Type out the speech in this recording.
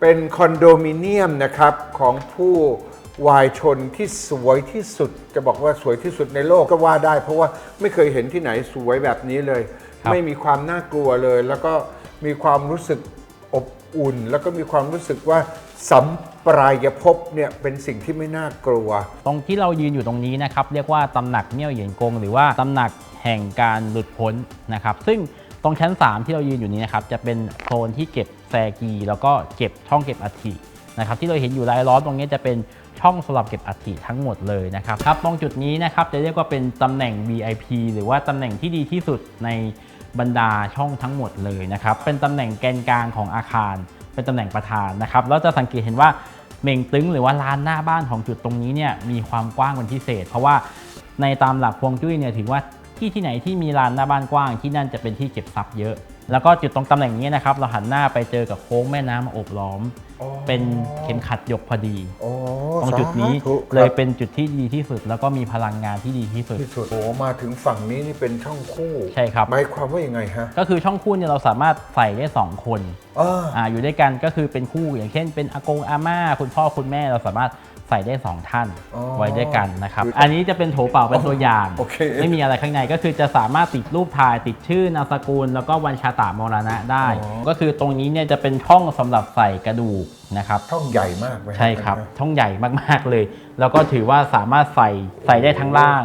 เป็นคอนโดมิเนียมนะครับของผู้วายชนที่สวยที่สุด จะบอกว่าสวยที่สุดในโลกก็ว่าได้ เพราะว่าไม่เคยเห็นที่ไหนสวยแบบนี้เลย ครับไม่มีความน่ากลัวเลย แล้วก็มีความรู้สึกอบอุ่น แล้วก็มีความรู้สึกว่าสัมปรายภพเนี่ยเป็นสิ่งที่ไม่น่ากลัว ตรงที่เรายืนอยู่ตรงนี้นะครับ เรียกว่าตำหนักเมี่ยวเหยียนกง หรือว่าตำหนักแห่งการหลุดพ้นนะครับ ซึ่ง ตรงชั้น 3 ที่เรายืนอยู่นี้นะครับจะเป็นโซนที่เก็บแซกี แล้วก็เก็บช่องเก็บอัฐินะครับที่เราเห็นอยู่รายล้อมตรงนี้จะเป็นช่องสำหรับเก็บอัฐิทั้งหมดเลยนะครับครับตรงจุดนี้นะครับจะเรียกว่าเป็นตำแหน่ง VIP หรือว่าตำแหน่งที่ดีที่สุดในบรรดาช่องทั้งหมดเลยนะครับเป็นตำแหน่งแกนกลางของอาคาร เป็นตำแหน่งประธานนะครับแล้วจะสังเกตเห็นว่าเม่งตึงหรือว่าลานหน้าบ้านของจุดตรงนี้เนี่ยมีความกว้างเป็นพิเศษ เพราะว่าในตามหลักฮวงจุ้ยเนี่ยถือว่า ที่ที่ไหนที่มีลานหน้าบ้านกว้างที่นั่นจะเป็นที่เก็บทรัพย์เยอะ แล้วก็จุดตรงตำแหน่งนี้นะครับ เราหันหน้าไปเจอกับโค้งแม่น้ำมาโอบล้อมอ๋อเป็นเข็มขัดหยกพอดี โอ้ ตรงจุดนี้สาธุครับ เลยเป็นจุดที่ดีที่สุด แล้วก็มีพลังงานที่ดีที่สุด ที่สุดโอ้มาถึงฝั่งนี้นี่เป็นช่องคู่ใช่ครับ หมายความว่ายังไงฮะก็คือช่องคู่เนี่ยเราสามารถใส่ได้สองคนอ่าอ่าอยู่ด้วยกันก็คือเป็นคู่อย่างเช่น เป็นอากงอาม่าคุณพ่อคุณแม่เราสามารถใส่ได้สองท่านอ๋อ ไว้ด้วยกันนะครับคืออัอันนี้จะเป็นโถเปล่าเป็นตัวอย่าง โอเค ไม่มีอะไรข้างในก็คือจะสามารถติดรูปถ่ายติดชื่อนามสกุล แล้วก็วันชาตามรณะได้ อ๋อ ก็คือตรงนี้เนี่ยจะเป็นช่องสำหรับใส่กระดูก นะครับช่องใหญ่มากไหมฮะใช่ครับอันนี้ช่องใหญ่มากๆเลย แล้วก็ถือว่าสามารถใส่ใส่ได้ทั้งล่าง